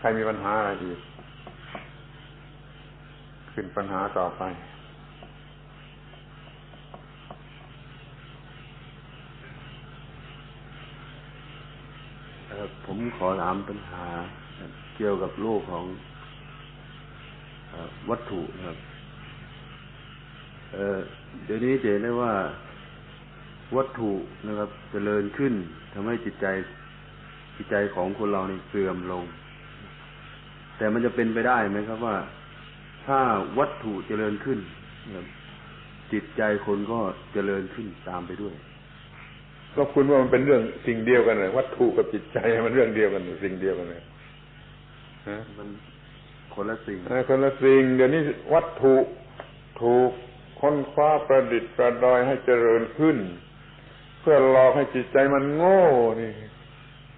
ใครมีปัญหาอะไรอีกขึ้นปัญหาต่อไป ผมขอถามปัญหา เกี่ยวกับโลกของวัตถุนะครับเดี๋ยวนี้เห็นได้ว่าวัตถุนะครับจเจริญขึ้นทำให้จิตใจจิตใจของคนเรานี่เสื่อมลง แต่มันจะเป็นไปได้ไหมครับว่า ถ้าวัตถุเจริญขึ้นจิตใจคนก็เจริญขึ้นตามไปด้วย ก็คุณว่ามันเป็นเรื่องสิ่งเดียวกันเลยวัตถุกับจิตใจมันเรื่องเดียวกันสิ่งเดียวกันเลยฮะมันคนละสิ่งคนละสิ่งเดี๋ยวนี้วัตถุถูกค้นคว้าประดิษฐ์ประดอยให้เจริญขึ้น เพื่อหลอกให้จิตใจมันโง่นี่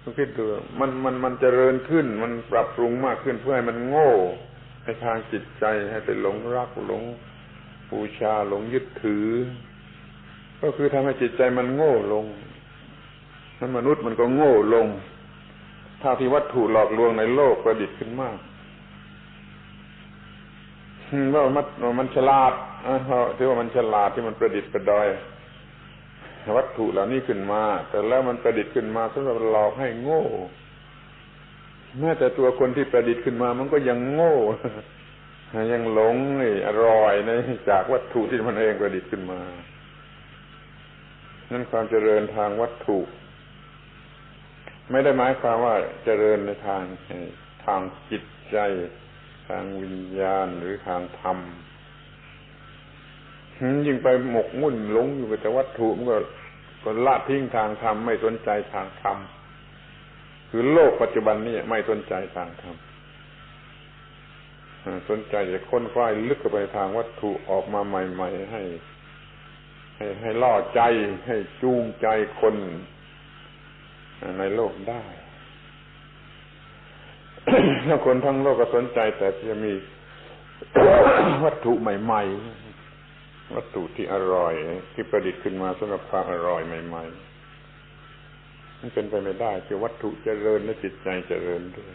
คุณคิดดูมันมันมันเจริญขึ้น มันปรับปรุงมากขึ้นเพื่อให้มันโง่ในทางจิตใจให้ไปหลงรักหลงบูชาหลงยึดถือ ก็คือทำให้จิตใจมันโง่ลงนั้นมนุษย์มันก็โง่ลงถ้าที่วัตถุหลอกลวงในโลกประดิษฐ์ขึ้นมากว่ามันมันฉลาดที่ว่ามันฉลาดที่มันประดิษฐ์ประดอย วัตถุเหล่านี้ขึ้นมา แต่แล้วมันประดิษฐ์ขึ้นมาสำหรับหลอกให้โง่ แม้แต่ตัวคนที่ประดิษฐ์ขึ้นมา มันก็ยังโง่ ยังหลงอร่อยในจากวัตถุที่มันเองประดิษฐ์ขึ้นมา นั่นความเจริญทางวัตถุ ไม่ได้หมายความว่าเจริญในทางทางจิตใจ ทางวิญญาณหรือทางธรรมยิ่งไปหมกมุ่นหลงอยู่กับแต่วัตถุมันก็ ก็ละทิ้งทางธรรมไม่สนใจทางธรรมคือโลกปัจจุบันนี้ไม่สนใจทางธรรมสนใจจะค้นคว้าลึกไปทางวัตถุออกมาใหม่ ๆ ให้ ให้ให้ล่อใจให้จูงใจคนในโลกได้ถ้าคนทั้งโลกก็สนใจแต่จะมีวัตถุใหม่ ๆ วัตถุที่อร่อย ที่ประดิษฐ์ขึ้นมาสำหรับความอร่อยใหม่ๆมันเป็นไปไม่ได้คือวัตถุจเจริญและจิตใจเจริญด้วย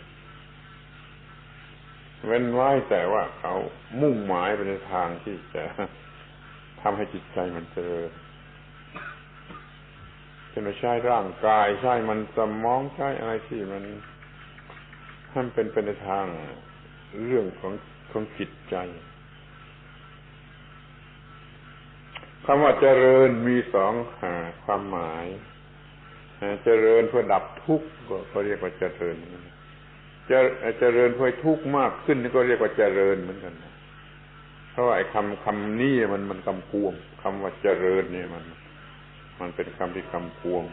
เว้นไว้แต่ว่าเขามุ่งหมายไปในทางที่จะทำให้จิตใจมันเจริญจะไม่ใช้ร่างกายใช้มันสมองใช้อะไรที่มันให้มันเป็นไปในทางเรื่องของของจิตใจ คำว่าเจริญมีสองความหมายเจริญเพื่อดับทุกข์ก็เขาเรียกว่าเจริญจะเจริญเพื่อทุกข์มากขึ้นก็เรียกว่าเจริญเหมือนกันเพราะไอ้คำคำนี้มันมันกำกวมคำว่าเจริญเนี่ยมัน มันเป็นคำที่กำกวม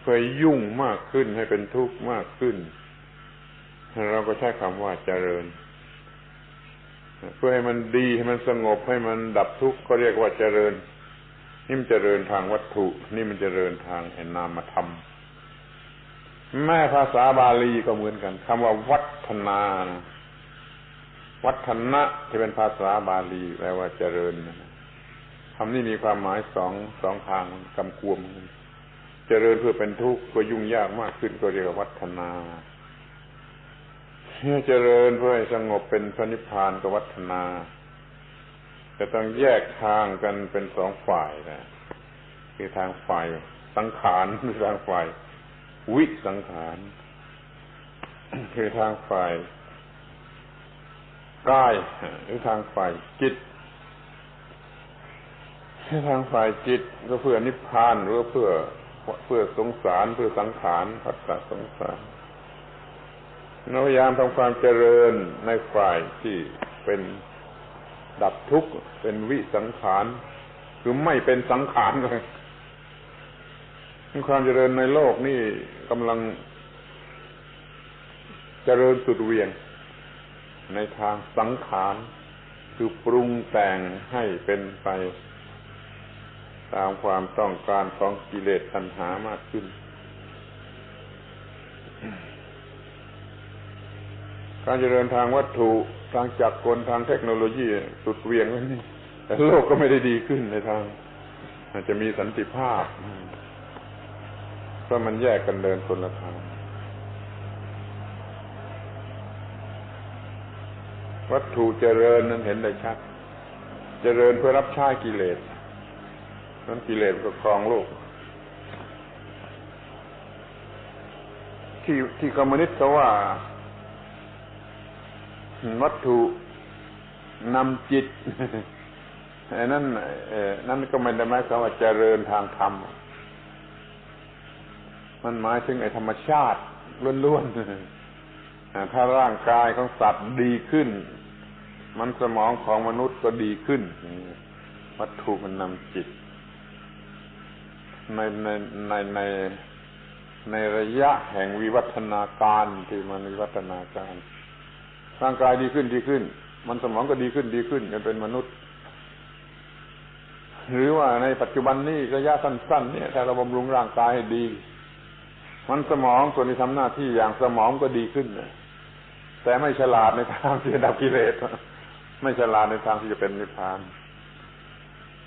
เพื่อยุ่งมากขึ้นให้เป็นทุกข์มากขึ้น เราก็ใช้คำว่าเจริญ เพื่อให้มันดีให้มันสงบให้มันดับทุกข์ก็เรียกว่าเจริญ นี่มันเจริญทางวัตถุ นี่มันเจริญทางแห่งนามธรรมแม่ภาษาบาลีก็เหมือนกันคำว่าวัฒนาวัฒนะที่เป็นภาษาบาลีแปลว่าเจริญคำนี้มีความหมายสองสองทางกำกวม เจริญเพื่อเป็นทุกข์ก็ยุ่งยากมากขึ้นก็เรียกว่าวัฒนา เจริญเพื่อให้สงบเป็นพระนิพพานกับวัฒนาจะต้องแยกทางกันเป็นสองฝ่ายนะคือทางฝ่ายสังขารคือทางฝ่ายวิสังขารคือทางฝ่ายกายหรือทางฝ่ายจิตทางฝ่ายจิตก็เพื่อนิพพานหรือเพื่อเพื่อสงสารเพื่อสังขารพัฒนาสงสาร เราพยายามทำความเจริญในฝ่ายที่เป็นดับทุกข์เป็นวิสังขารคือไม่เป็นสังขารเลยความเจริญในโลกนี่กำลังเจริญสุดเวียง ในทางสังขารคือปรุงแต่งให้เป็นไป ตามความต้องการของกิเลสตัณหามากขึ้น การเจริญทางวัตถุทางจักรกลทางเทคโนโลยีสุดเวียงแล้วนี่แต่โลกก็ไม่ได้ดีขึ้นในทางอาจจะมีสันติภาพเพราะมันแยกกันเดินคนละทางวัตถุเจริญนั้นเห็นได้ชัด เจริญเพื่อรับใช้กิเลสนั้นกิเลสก็ครองโลก ที่ที่คอมมิวนิสต์เขาว่า วัตถุนำจิตไอ้นั่นนั่นก็ไม่ได้หมายความว่าเจริญทางธรรม มันหมายถึงไอ้ธรรมชาติล้วนๆถ้าร่างกายของสัตว์ดีขึ้น มันสมองของมนุษย์ก็ดีขึ้น วัตถุมันนำจิต ในในในในในระยะแห่งวิวัฒนาการที่มันวิวัฒนาการ ร่างกายดีขึ้นดีขึ้น มันสมองก็ดีขึ้นดีขึ้นจนเป็นมนุษย์ หรือว่าในปัจจุบันนี้ระยะสั้น ๆ เนี่ยถ้าเราบำรุงร่างกายให้ดี มันสมองส่วนที่ทำหน้าที่อย่างสมองก็ดีขึ้นนะแต่ไม่ฉลาดในทางที่จะดับกิเลสไม่ฉลาดในทางที่จะเป็นนิพพาน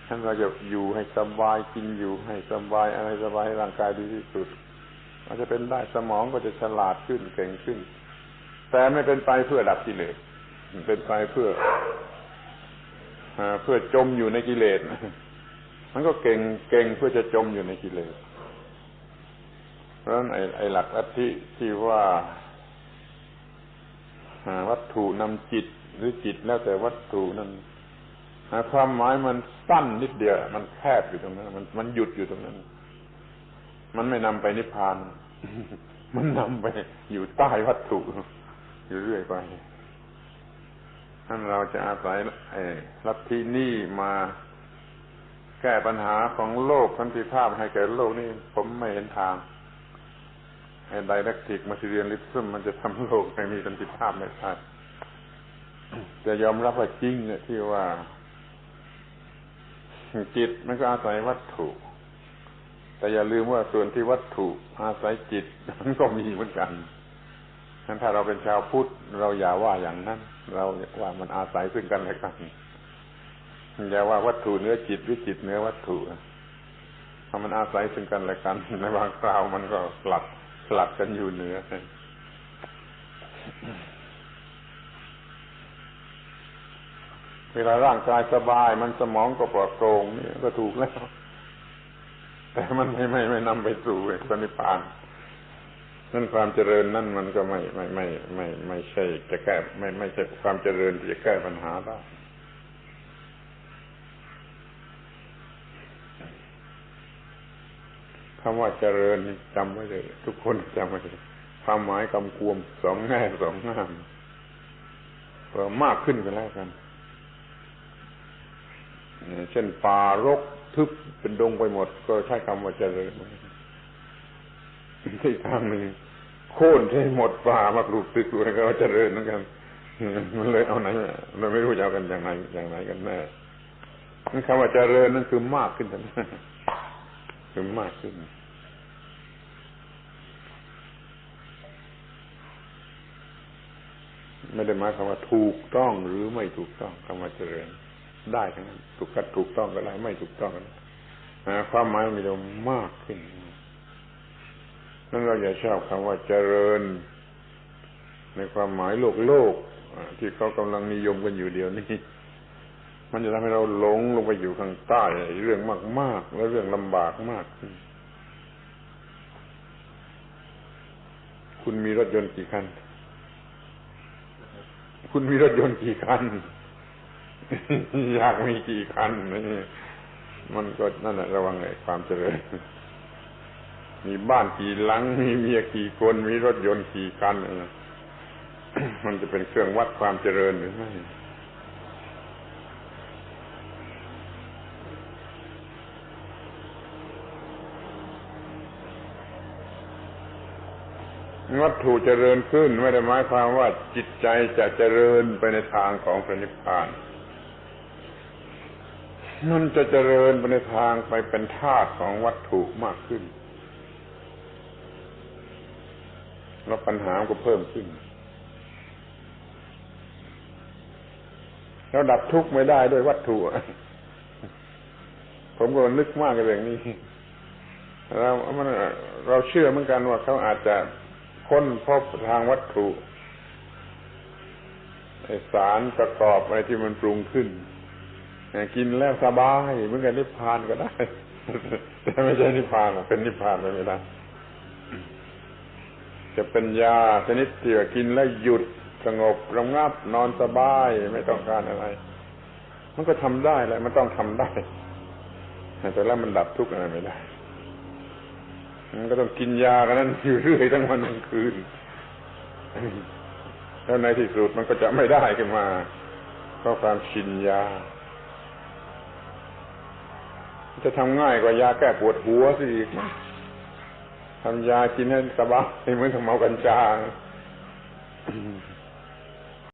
ท่านเราจะอยู่ให้สบายกินอยู่ให้สบายอะไรสบายให้ร่างกายดีที่สุดอาจจะเป็นได้สมองก็จะฉลาดขึ้นเก่งขึ้น แต่ไม่เป็นไปเพื่อดับกิเลสเป็นไปเพื่อเพื่อจมอยู่ในกิเลสมันก็เก่งเก่งเพื่อจะจมอยู่ในกิเลสเพราะฉะนั้นไอ้ไอหลักอัติที่ว่าวัตถุนำจิตหรือจิตแล้วแต่วัตถุนั้นความหมายมันสั้นนิดเดียว มันแคบอยู่ตรงนั้น มันมันหยุดอยู่ตรงนั้น มันไม่นำไปนิพพาน มันนำไปอยู่ใต้วัตถุ อยู่เรื่อยไปท่านเราจะอาศัยไอ้ลัทธินี้มาแก้ปัญหาของโลกสันติภาพให้แก่โลกนี่ผมไม่เห็นทางไอ้ไดเรกติกมาซิเรียนลิซึมมันจะทำโลกให้มีสันติภาพไม่ได้จะยอมรับว่าจริงเนี่ยที่ว่า จิตมันก็อาศัยวัตถุ แต่อย่าลืมว่าส่วนที่วัตถุ อาศัยจิตมันก็มีเหมือนกัน นั้นถ้าเราเป็นชาวพุทธเราอย่าว่าอย่างนั้น เราว่ามันอาศัยซึ่งกันและกันอย่าว่าวัตถุเนื้อจิตหรือจิตเนื้อวัตถุถ้ามันอาศัยซึ่งกันและกันในบางคราวมันก็สลัดสลัดกันอยู่เหนือเวลาร่างกายสบายมันสมองก็ปลอดโปร่งนี่ก็ถูกแล้ว แต่มันไม่ไม่ไม่นำไปสู่สนิพพาน นั่นความเจริญนั่นมันก็ไม่ไม่ไม่ไม่ไม่ใช่ จะแก้ไม่ไม่ใช่ความเจริญที่จะแก้ปัญหาได้คำว่าเจริญจำไว้เลยทุกคนจำไว้เลยความหมายกำกวมสองแง่สองงามเพิ่มมากขึ้นกันแล้วกันเช่นป่ารกทึบเป็นดงไปหมด ก็ใช้คำว่าเจริญ ที่ทางหนึ่งโค่นให้หมดป่ามาปลูกตึกด้วยก็เจริญเหมือนกันมันเลยเอาไหนเราไม่รู้จะเอากันอย่างไรอย่างไรกันแน่คำว่าเจริญนั่นคือมากขึ้นนั้นคือมากขึ้นไม่ได้หมายความว่าถูกต้องหรือไม่ถูกต้องคำว่าเจริญ ได้ทั้งนั้นถูกกัดถูกต้องก็ได้ไม่ถูกต้องก็ได้ความหมายมีแต่มากขึ้น นั่นเราอย่าชอบคำว่าเจริญ ในความหมายโลกโลกที่เขากำลังนิยมกันอยู่เดียวนี้มันจะทำให้เราหลงลงไปอยู่ข้างใต้เรื่องมาก ๆ และเรื่องลำบากมาก คุณมีรถยนต์กี่คัน คุณมีรถยนต์กี่คัน อยากมีกี่คันนี่มันก็นั่นแหละระวังไอ้ความเจริญ มีบ้านกี่หลัง มีเมียกี่คน มีรถยนต์กี่คันมันจะเป็นเครื่องวัดความเจริญหรือไม่วัตถุเจริญขึ้นไม่ได้หมายความว่าจิตใจจะเจริญไปในทางของพระนิพพานมันจะเจริญไปในทางไปเป็นธาตุของวัตถุมากขึ้น แล้วปัญหาก็เพิ่มขึ้นเราดับทุกข์ไม่ได้ด้วยวัตถุผมก็นึกมากกับเรื่องนี้เรามันเราเชื่อเหมือนกันว่าเขาอาจจะค้นพบทางวัตถุสารประกอบอะไรที่มันปรุงขึ้นกินแล้วสบายเหมือนกับนิพพานก็ได้ แต่ไม่ใช่นิพพานหรอกเป็นนิพพานไปไม่ได้ จะเป็นยาชนิดที่ว่ากินแล้วหยุดสงบระงับนอนสบายไม่ต้องการอะไร มันก็ทำได้แหละมันต้องทำได้แต่แล้วมันดับทุกข์อะไรไม่ได้ มันก็ต้องกินยากันนั้นอยู่เรื่อยทั้งวันทั้งคืนแล้วในที่สุดมันก็จะไม่ได้ขึ้นมาเพราะความชินยา จะทำง่ายกว่ายาแก้ปวดหัวสิ ทำยากินให้สบายเหมือนทำเมากัญชา